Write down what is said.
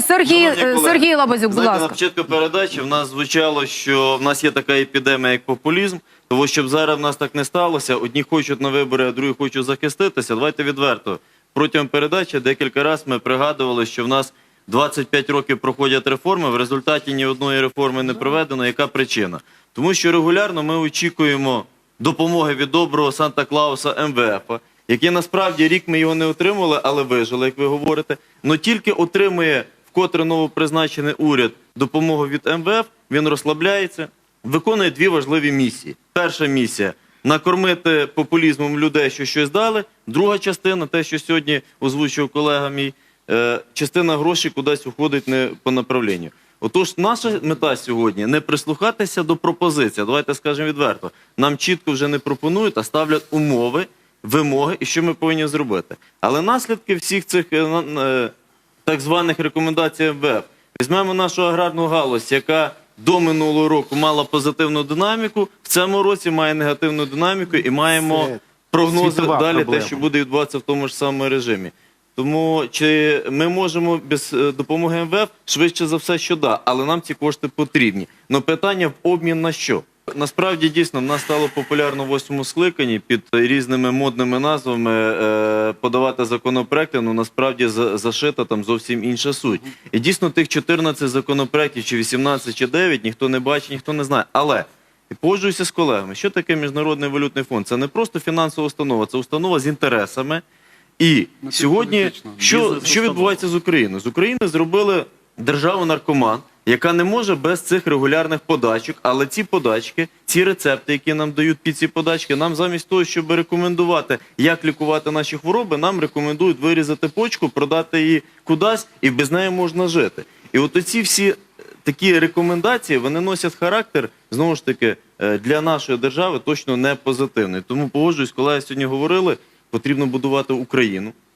Сергій, е, Сергій Лабазюк, будь Знаєте, на початку передачі в нас звучало, що в нас є така епідемія, як популізм. Тому щоб зараз в нас так не сталося, одні хочуть на вибори, а другі хочуть захиститися. Давайте відверто. Протягом передачі декілька разів ми пригадували, що в нас 25 років проходять реформи. В результаті ні одної реформи не проведено. Яка причина? Тому що регулярно ми очікуємо допомоги від доброго Санта Клауса МВФ, який насправді рік ми його не отримували, але вижили, як ви говорите. Но тільки отримує вкотре новопризначений уряд допомогу від МВФ, він розслабляється, виконує дві важливі місії. Перша місія накормити популізмом людей, що щось дали. Друга частина, те, що сьогодні озвучив колега мій, е, частина грошей кудись уходить не по направленню. Отож, наша мета сьогодні не прислухатися до пропозицій. Давайте скажемо відверто. Нам чітко вже не пропонують, а ставлять умови, вимоги і що ми повинні зробити. Але наслідки всіх цих е, е, так званих рекомендацій МВФ. Візьмемо нашу аграрну галузь, яка до минулого року мала позитивну динаміку, в цьому році має негативну динаміку і маємо Це прогнози далі, проблема. те, що буде відбуватися в тому ж самому режимі. Тому чи ми можемо без е, допомоги МВФ швидше за все, що да, але нам ці кошти потрібні. Но питання в обмін на що? Насправді дійсно в нас стало популярно в восьмому скликанні під різними модними назвами е, подавати законопроекти. Ну насправді за- зашита там зовсім інша суть. І дійсно тих 14 законопроектів, чи 18, чи 9, ніхто не бачить, ніхто не знає. Але погоджуюся з колегами, що таке міжнародний валютний фонд? Це не просто фінансова установа, це установа з інтересами. І сьогодні що, що відбувається з Україною? З України зробили державу наркоман, яка не може без цих регулярних подачок, але ці подачки, ці рецепти, які нам дають під ці подачки, нам замість того, щоб рекомендувати, як лікувати наші хвороби, нам рекомендують вирізати почку, продати її кудись, і без неї можна жити. І от оці всі е, такі рекомендації вони носять характер знову ж таки е, для нашої держави точно не позитивний. Тому погоджуюсь, колеги сьогодні говорили, потрібно будувати Україну.